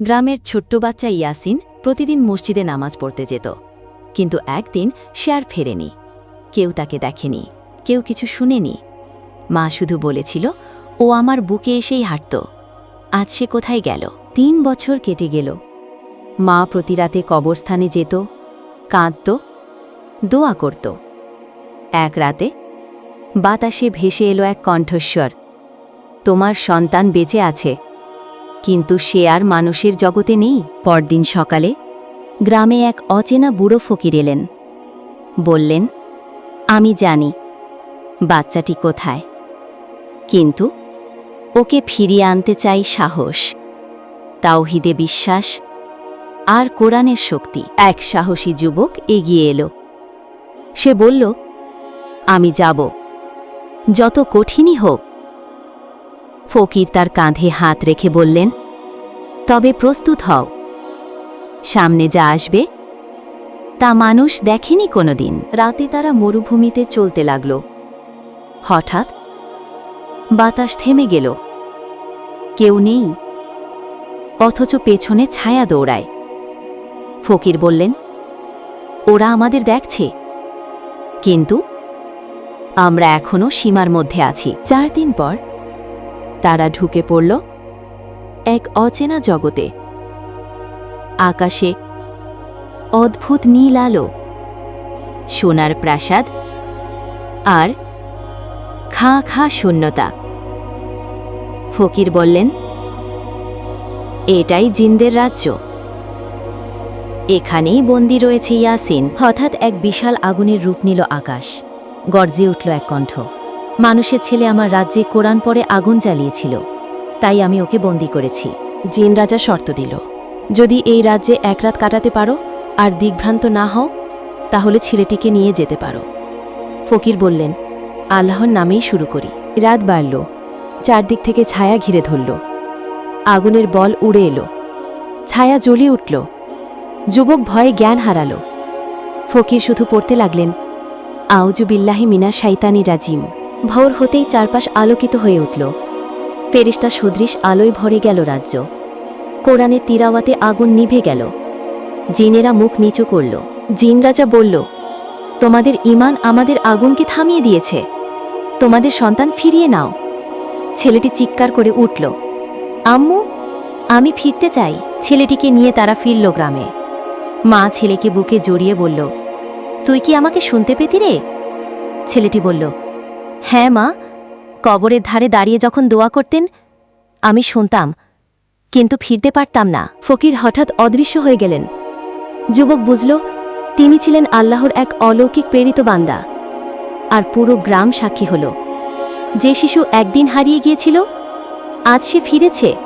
গ্রামের ছোট্ট বাচ্চা ইয়াসিন প্রতিদিন মসজিদে নামাজ পড়তে যেত। কিন্তু একদিন সে আর ফেরেনি। কেউ তাকে দেখেনি, কেউ কিছু শুনেনি। মা শুধু বলেছিল, ও আমার বুকে এসেই হাঁটত। আজ সে কোথায় গেল? তিন বছর কেটে গেল। মা প্রতি রাতে কবরস্থানে যেত, কাঁদত, দোয়া করত। এক রাতে বাতাসে ভেসে এলো এক কণ্ঠস্বর, তোমার সন্তান বেঁচে আছে কিন্তু সে আর মানুষের জগতে নেই। পরদিন সকালে গ্রামে এক অচেনা বুড়ো ফকির এলেন। বললেন, আমি জানি, বাচ্চাটি কোথায়। কিন্তু ওকে ফিরিয়ে আনতে চাই সাহস। তাওহিদে বিশ্বাস আর কোরআনের শক্তি। এক সাহসী যুবক এগিয়ে এলো। সে বলল, আমি যাব। যত কঠিনই হোক ফকির তার কাঁধে হাত রেখে বললেন, তবে প্রস্তুত হও। সামনে যা আসবে, তা মানুষ দেখেনি কোনোদিন। রাতে তারা মরুভূমিতে চলতে লাগল। হঠাৎ বাতাস থেমে গেল। কেউ নেই, অথচ পেছনে ছায়া দৌড়ায়। ফকির বললেন, ওরা আমাদের দেখছে। কিন্তু আমরা এখনও সীমার মধ্যে আছি। চার দিন পর তারা ঢুকে পড়ল এক অচেনা জগতে। আকাশে অদ্ভুত নীল আলো, সোনার প্রাসাদ আর খা খা শূন্যতা। ফকির বললেন, এটাই জিন্দের রাজ্য। এখানেই বন্দি রয়েছে ইয়াসিন। হঠাৎ এক বিশাল আগুনের রূপ নিল আকাশ। গর্জে উঠল এক কণ্ঠ। মানুষের ছেলে আমার রাজ্যে কোরআন পরে আগুন জ্বালিয়েছিল। তাই আমি ওকে বন্দি করেছি। জিন রাজা শর্ত দিল, যদি এই রাজ্যে এক রাত কাটাতে পারো আর দিগ্ভ্রান্ত না হও, তাহলে ছেলেটিকে নিয়ে যেতে পারো। ফকির বললেন, আল্লাহর নামেই শুরু করি। রাত বাড়ল, চারদিক থেকে ছায়া ঘিরে ধরল। আগুনের বল উড়ে এলো। ছায়া জ্বলিয়ে উঠল। যুবক ভয়ে জ্ঞান হারালো। ফকির শুধু পড়তে লাগলেন আউজুবিল্লাহি মিনা শাইতানি রাজিম। ভোর হতেই চারপাশ আলোকিত হয়ে উঠল। ফেরিস্তা সদৃশ আলোয় ভরে গেল রাজ্য। কোরআনের তিরাওয়াতে আগুন নিভে গেল। জিনেরা মুখ নিচু করল। জিন রাজা বলল, তোমাদের ইমান আমাদের আগুনকে থামিয়ে দিয়েছে। তোমাদের সন্তান ফিরিয়ে নাও। ছেলেটি চিৎকার করে উঠল, আম্মু, আমি ফিরতে চাই। ছেলেটিকে নিয়ে তারা ফিরল গ্রামে। মা ছেলেকে বুকে জড়িয়ে বলল, তুই কি আমাকে শুনতে পেতি রে? ছেলেটি বলল হ্যাঁ মা। কবরের ধারে দাঁড়িয়ে যখন দোয়া করতেন, আমি শুনতাম, কিন্তু ফিরতে পারতাম না। ফকির হঠাৎ অদৃশ্য হয়ে গেলেন। যুবক বুঝল, তিনি ছিলেন আল্লাহর এক অলৌকিক প্রেরিত বান্দা। আর পুরো গ্রাম সাক্ষী হল। যে শিশু একদিন হারিয়ে গিয়েছিল, আজ সে ফিরেছে।